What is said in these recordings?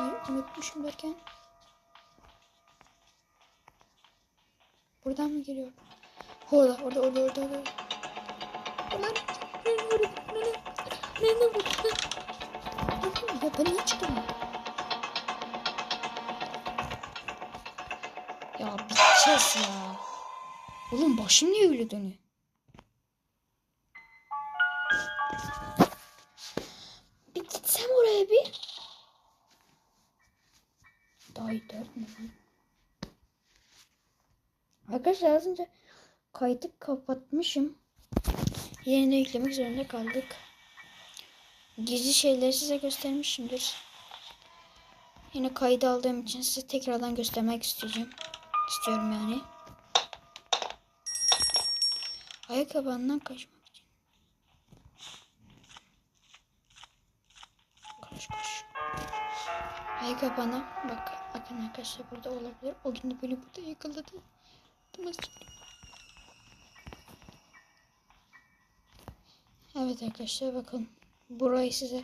Ay unutmuşum derken. Buradan mı geliyor? Orada orada orada orada orada. Ulan, ne vurdu? Ne ne vurdu? Ya ben niye çıktım? Ya biteceğiz ya. Oğlum başım niye öyle dönüyor? Lan? Arkadaşlar az önce kaydı kapatmışım. Yeniden yüklemek zorunda kaldık. Gizli şeyleri size göstermişimdir. Yine kaydı aldığım için size tekrardan göstermek isteyeceğim. İstiyorum yani. Ayakkabından kaçmak Ayakkabına bak. Bakın arkadaşlar burada olabilir. O gün beni burada yakaladı. Evet arkadaşlar bakın. Burayı size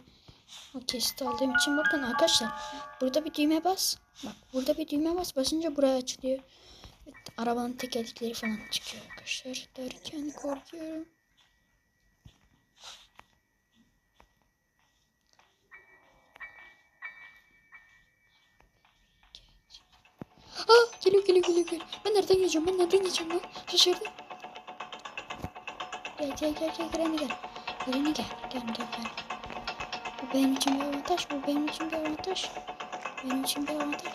o kesit aldığım için bakın arkadaşlar. Burada bir düğme bas. Bak burada bir düğme bas. Basınca buraya açılıyor. Evet, arabanın tekerlekleri falan çıkıyor arkadaşlar. Derken korkuyorum. Aa geliyor geliyor geliyor geliyor. Ben nereden geçeceğim? Ben nereden geçeceğim lan? Şaşırdım. Gel gel gel gel Granny gel. Granny gel. Gel gel gel. Bu benim için bir avantaj. Bu benim için bir avantaj. Benim için bir avantaj.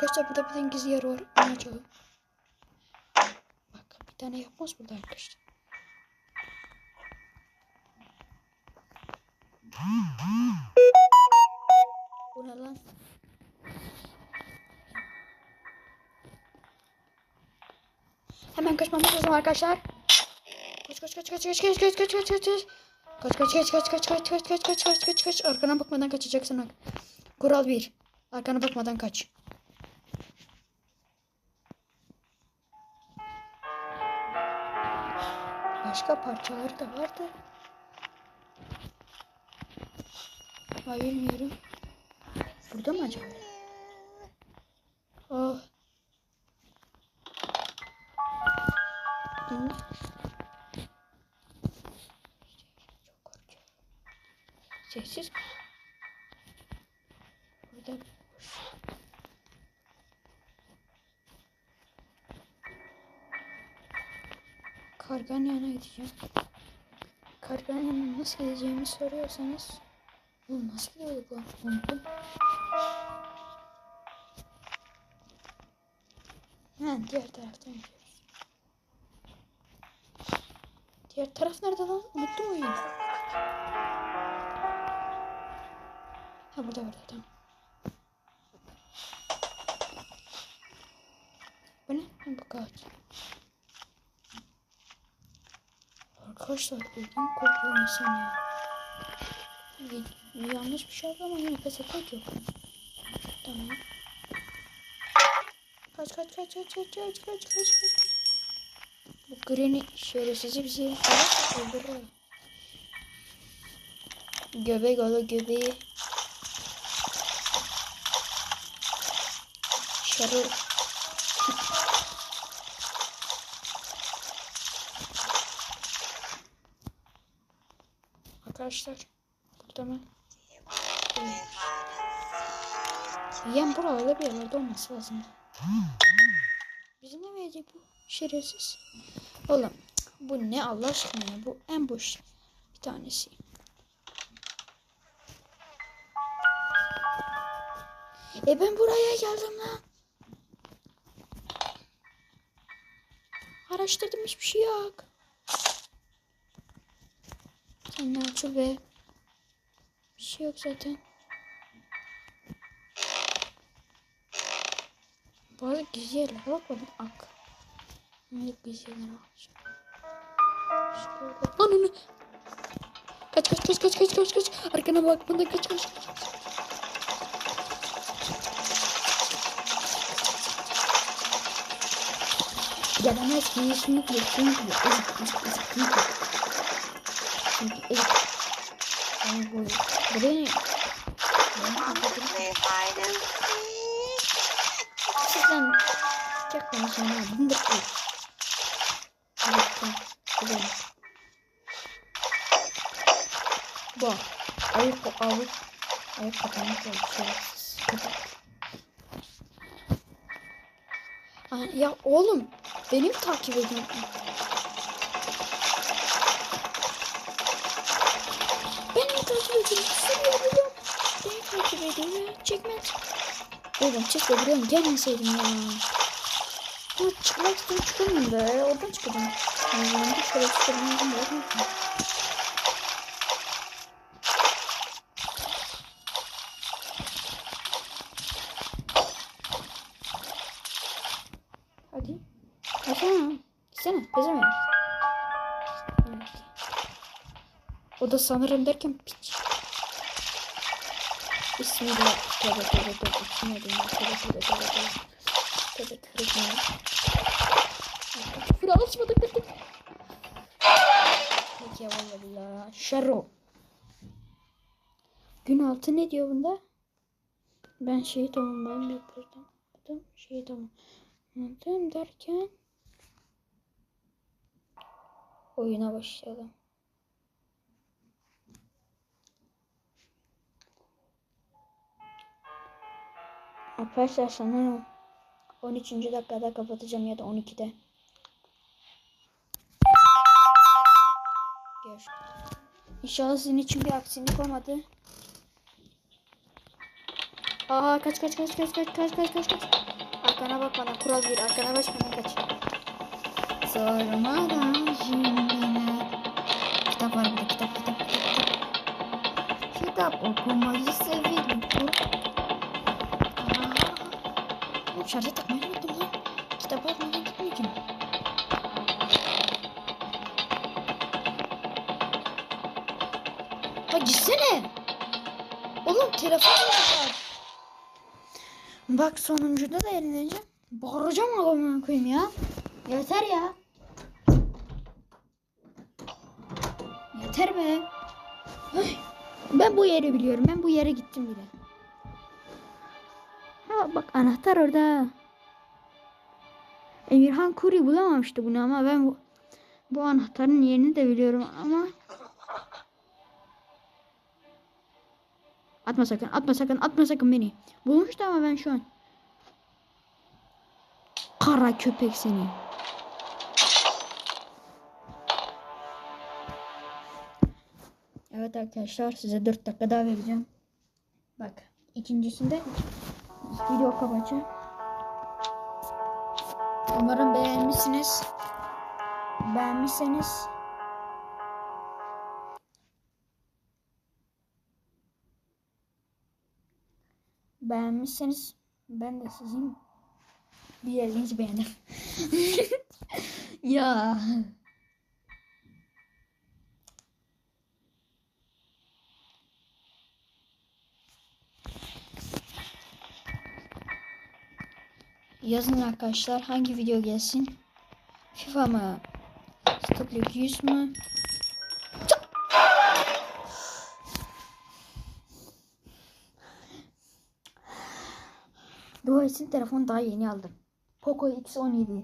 Arkadaşlar burada bir tane gizli yer var. Onu açalım. Bak bir tane yapmaz burada arkadaşlar. Bu ne lan? Hemen kaçmamız lazım arkadaşlar. Kaç kaç kaç kaç kaç kaç kaç kaç kaç kaç kaç. Kaç kaç kaç kaç kaç kaç kaç kaç kaç kaç kaç kaç arkana bakmadan kaçacaksın. Kural 1. Arkana bakmadan kaç. Başka parçaları da vardı. Ay bilmiyorum. Burada mı acaba? Kargan yana gideceğim. Kargan nasıl gideceğimi soruyorsanız Oğlum nasıl gidiyorduk lan? Unuttum. Ha, diğer taraftan gidiyoruz. Diğer taraf nerede lan? Unuttum oyunu. Ha burada burada tamam. Bu ne? Bu kağıt. Arkadaşlar ödüm kopuyor insan ya. Yanlış bir şey oldu ama yine pes etmek yok. Tamam. Kaç kaç kaç kaç kaç kaç kaç kaç kaç. Bu Granny şerefsizi bizi öldürür. Göbek ola göbeği. Şarı. Arkadaşlar burada mı? Evet. Yan buralarda bir yerlerde olması lazım. Bizi ne verecek bu şerefsiz? Oğlum bu ne Allah aşkına ya? Bu en boş bir tanesi. E ben buraya geldim lan. Araştırdım hiçbir şey yok. Anne açıl be. Bir şey yok zaten. Bu arada güzel. Bak bana ak. Ne güzel olmuş. Ananı. Kaç kaç kaç kaç kaç kaç kaç. Arkana bak bana kaç kaç kaç. Gelemez ki, şimdi bekliyorum. Ezip, ezip, ezip, ezip. Ya oğlum beni mi takip ediyorsun? Beni mi takip ediyorsun? Beni takip ediyor ya. Çekmez. Oğlum çek de buraya gelmeseydim ya. Dur çıkmak istiyorum çıkamıyorum be. Oradan çıkacağım. Yani şöyle çıkabilirim. Bakın. Sanırım derken piç. Bismillah. Tövbe tövbe tövbe. Bismillah. Tövbe tövbe tövbe tövbe. Tövbe tövbe tövbe. Küfür alışmadık dedik. Peki vallahi. Şerro. Gün altı ne diyor bunda? Ben şeyi tamam ben buradan. Buradan şeyi tamam. Anladım derken oyuna başlayalım. Arkadaşlar sanırım 13. dakikada kapatacağım ya da 12'de. Görüşürüz. İnşallah sizin için bir aksilik olmadı. Aa kaç kaç kaç kaç kaç kaç kaç kaç kaç. Arkana bak bana kural bir arkana baş bana kaç. Sormadan şimdine. Kitap var burada kitap kitap. kitap. Kitap okumayı severim. Şarja takmayı unuttum lan. Kitap almadan gitmeyeceğim. Ha gitsene. Oğlum telefon var. Bak sonuncuda da eğleneceğim. Bağıracağım adamına koyayım ya. Yeter ya. Yeter be. Ben bu yeri biliyorum. Ben bu yere gittim bile. Bak anahtar orada. Emirhan Kuri bulamamıştı bunu ama ben bu, bu anahtarın yerini de biliyorum ama Atma sakın, atma sakın, atma sakın beni. Bulmuştu ama ben şu an. Kara köpek seni. Evet arkadaşlar size 4 dakika daha vereceğim. Bak ikincisinde video kapatacağım. Umarım beğenmişsiniz. Beğenmişseniz beğenmişseniz ben de sizin bir yerinizi beğendim. ya. Yazın arkadaşlar hangi video gelsin? FIFA mı? Stop League 100 mü? Dua etsin telefon daha yeni aldım. Poco X17.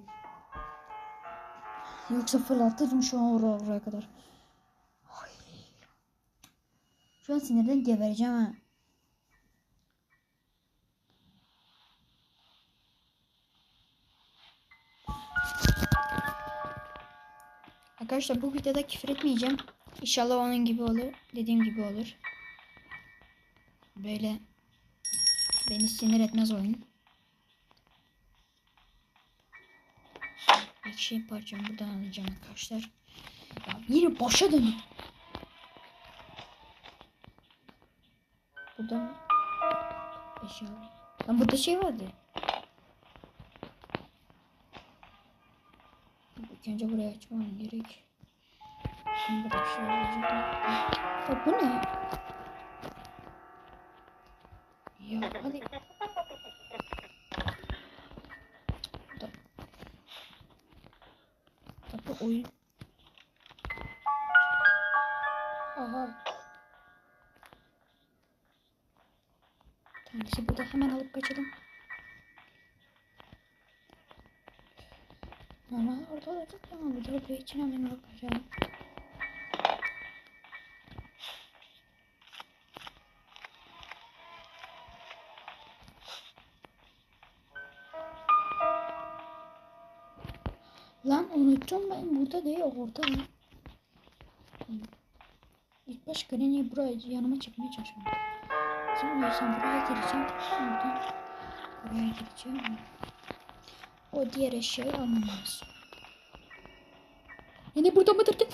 Yoksa fırlatırım şu an oraya, oraya kadar. Şu an sinirden gebereceğim ha. Arkadaşlar bu videoda küfür etmeyeceğim. İnşallah onun gibi olur. Dediğim gibi olur. Böyle beni sinir etmez oyun. Bir şey parçamı buradan alacağım arkadaşlar. Ya yine başa dönüp. Buradan eşya. Lan burada şey vardı. İlk önce burayı açmam gerek. Şimdi bir şey olacak. Bu ne? Ya hadi. Da- oyun. Aha. Tanesi burada hemen alıp kaçalım. Ama orada olacak tamam burada olduğu için hemen kaçalım. Lan unuttum ben burada değil orada. İlk baş Granny'i buraya yanıma çekmeye çalışıyorum. Sonra sen buraya gireceğim. Oradan buraya gireceğim. O diğer eşyayı almam lazım. Beni burada mı durdun?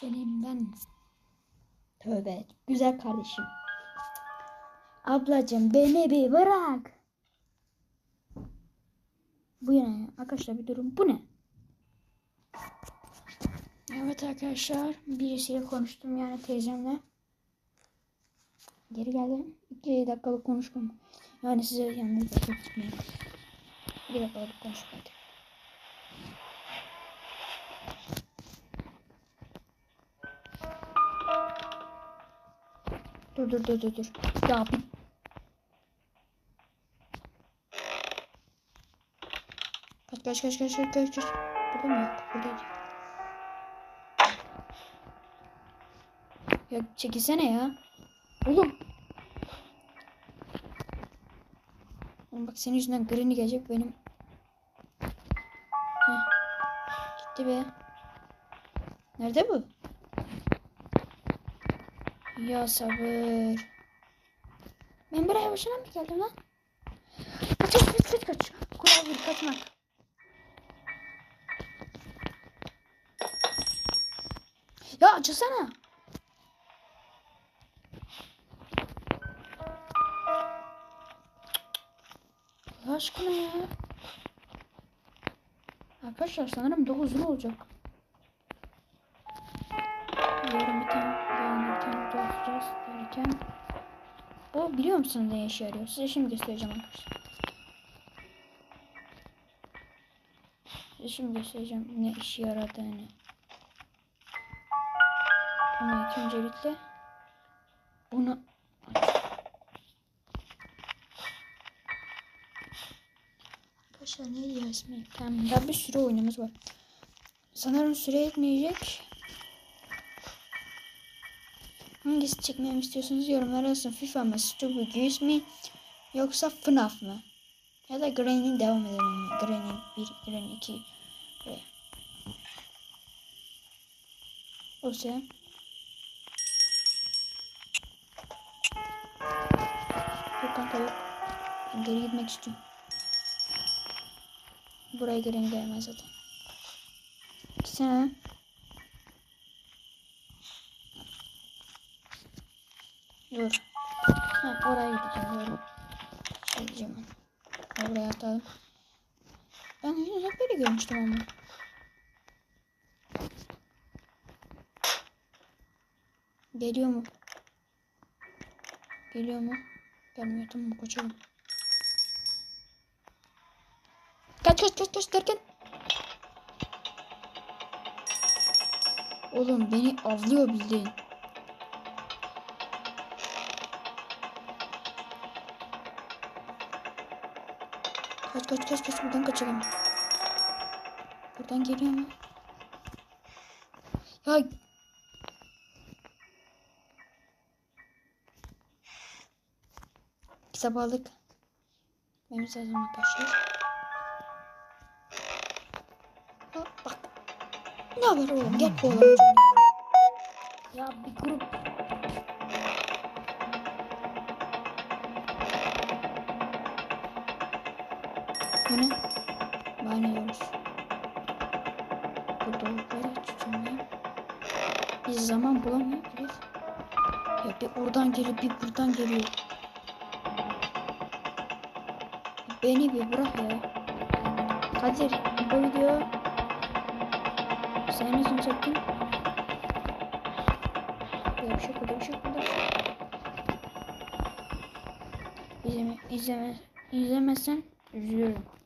Senin ben. Tövbe. Güzel kardeşim. Ablacım beni bir bırak. Bu ne? Arkadaşlar bir durum. Bu ne? Evet arkadaşlar. Birisiyle konuştum yani teyzemle. Geri geldim. 2 dakikalık konuştum. Yani size yalnız da çok tutmayayım. 2 dakikalık konuştum Dur dur dur dur dur. Ya bir Kaç kaç kaç kaç kaç kaç. Burada mı yok? Buradaydı. Ya çekilsene ya. Oğlum. Oğlum bak senin yüzünden Granny gelecek benim. Heh. Gitti be. Nerede bu? Ya sabır. Ben buraya boşuna mı geldim lan? Kaç kaç kaç kaç kaç. Kural bir kaçmak. Ya açılsana. Allah aşkına ya. Arkadaşlar sanırım 9 olacak. Derken. Bu biliyor musunuz ne işe yarıyor? Size şimdi göstereceğim arkadaşlar. Size şimdi göstereceğim ne işe yaradığını. Ama ilk öncelikle bunu. Arkadaşlar ne diyor ismi? Tamam daha bir sürü oyunumuz var. Sanırım süre yetmeyecek. Hangisi çekmemi istiyorsunuz yorumlara yazın. FIFA mı, Stupid Goose mi yoksa FNAF mı? Ya da Granny devam edelim mi? Granny 1, Granny 2 ve o sen. Yok kanka yok. Ben geri gitmek istiyorum. Buraya Granny gelmez zaten. Sen. Dur. Ha, oraya gideceğim. Doğru. Şey diyeceğim ben. Oraya atalım. Ben yine böyle görmüştüm ama. Geliyor mu? Geliyor mu? Gelmiyor tamam kaçalım. Kaç kaç kaç kaç derken. Oğlum beni avlıyor bildiğin. Kaç kaç kaç kaç buradan kaçalım. Buradan geliyor mu? Ya kitap aldık. Benim lazım arkadaşlar. Ha, bak. Ne haber oğlum? Gel kovalayalım. Ya bir grup Bu ne? Banyoyoruz. Burada böyle tutunmayayım. Biz zaman bulamıyoruz. Ya bir oradan geliyor bir buradan geliyor. Beni bir bırak ya. Kadir bu video senin için çektim. Yok, böyle bir şey bir şey. İzleme, izleme, izlemezsen üzülürüm.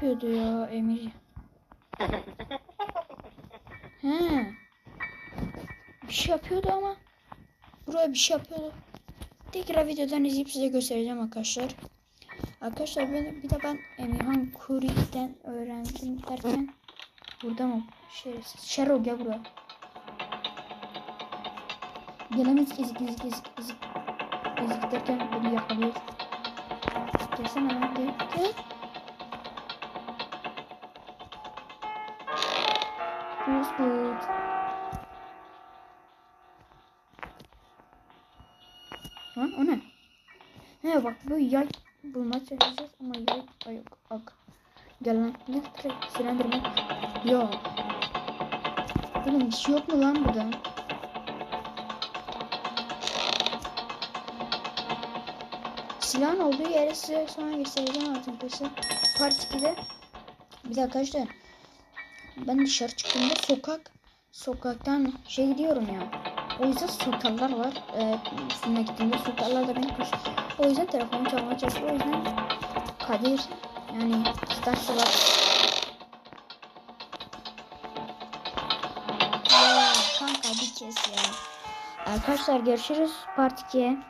Yapıyordu ya Emir? He. Bir şey yapıyordu ama. Buraya bir şey yapıyordu. Tekrar videodan izleyip size göstereceğim arkadaşlar. Arkadaşlar ben, bir de ben Emirhan Kuri'den öğrendim derken burada mı? Şey, Şerol gel buraya. Gelemez ezik ezik ezik ezik. Ezik derken beni yakalıyor. Gelsene lan gel. Gel. Who's good? Ha o ne? He bak bu yay bulmaya çalışacağız ama yay Ay, yok. Ak. Gel lan. Ne? Direkt silendirme. Yok. Oğlum bir şey yok mu lan burada? Silahın olduğu yere size sonra göstereceğim arkadaşlar. Part 2'de. Bir de arkadaşlar. Ben dışarı çıktığımda sokak sokaktan şey gidiyorum ya. O yüzden sokarlar var. Ee, üstüne gittiğimde sokarlar da beni koş. O yüzden telefonu çalmaya çalışıyor. O yüzden Kadir yani Starsı var. Ya kanka bir kez ya. Arkadaşlar görüşürüz part 2'ye.